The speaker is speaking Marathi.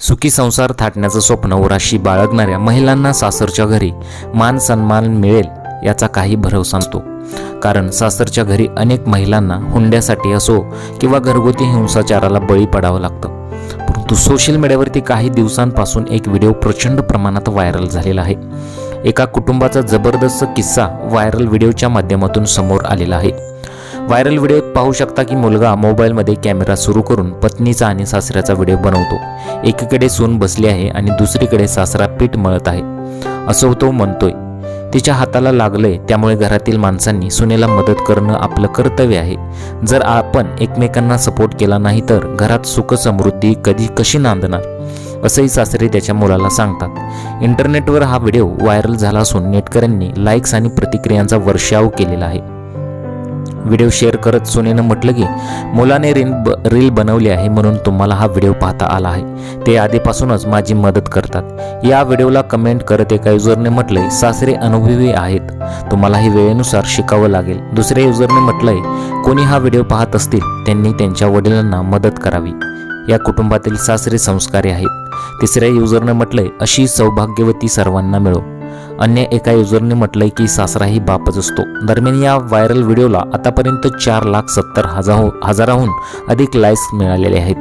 सुखी संसार थाटण्याचं स्वप्न उराशी बाळगणाऱ्या महिलांना सासरच्या घरी मान सन्मान मिळेल याचा काही भरवसा नसतो. कारण सासरच्या घरी अनेक महिलांना हुंड्यासाठी असो किंवा घरगुती हिंसाचाराला बळी पडावं लागतं. परंतु सोशल मीडियावरती काही दिवसांपासून एक व्हिडिओ प्रचंड प्रमाणात व्हायरल झालेला आहे. एका कुटुंबाचा जबरदस्त किस्सा व्हायरल व्हिडिओच्या माध्यमातून समोर आलेला आहे. व्हायरल व्हिडिओत पाहू शकता की मुलगा मोबाईलमध्ये कॅमेरा सुरू करून पत्नीचा आणि सासऱ्याचा व्हिडिओ बनवतो. एकीकडे सून बसली आहे आणि दुसरीकडे सासरा पीठ मळत आहे. असं तो म्हणतोय. तिच्या हाताला लागलंय त्यामुळे घरातील माणसांनी सुनेला मदत करणं आपलं कर्तव्य आहे. जर आपण एकमेकांना सपोर्ट केला नाही तर घरात सुख समृद्धी कधी कशी नांदणार? असंही सासरे त्याच्या मुलाला सांगतात. इंटरनेटवर हा व्हिडिओ व्हायरल झाला असून नेटकऱ्यांनी लाईक्स आणि प्रतिक्रियांचा वर्षाव केलेला आहे. व्हिडिओ शेअर करत सुनेनं म्हटलं की मुलाने रील ब रील बनवली आहे म्हणून तुम्हाला हा व्हिडिओ पाहता आला आहे. ते आधीपासूनच माझी मदत करतात. या व्हिडिओला कमेंट करत एका युजरने म्हटलंय सासरे अनुभवी आहेत. तुम्हालाही वेळेनुसार शिकावं लागेल. दुसऱ्या युजरने म्हटलंय कोणी हा व्हिडिओ पाहत असतील त्यांनी त्यांच्या वडिलांना मदत करावी. या कुटुंबातील सासरे संस्कारी आहेत. तिसऱ्या युजरने म्हटलंय अशी सौभाग्यवती सर्वांना मिळो. अन्य एका युजरने म्हटलंय की सासराही बापच असतो. दरम्यान या व्हायरल व्हिडिओला आतापर्यंत चार लाख सत्तर हजार हजाराहून अधिक लाईक्स मिळालेले आहेत.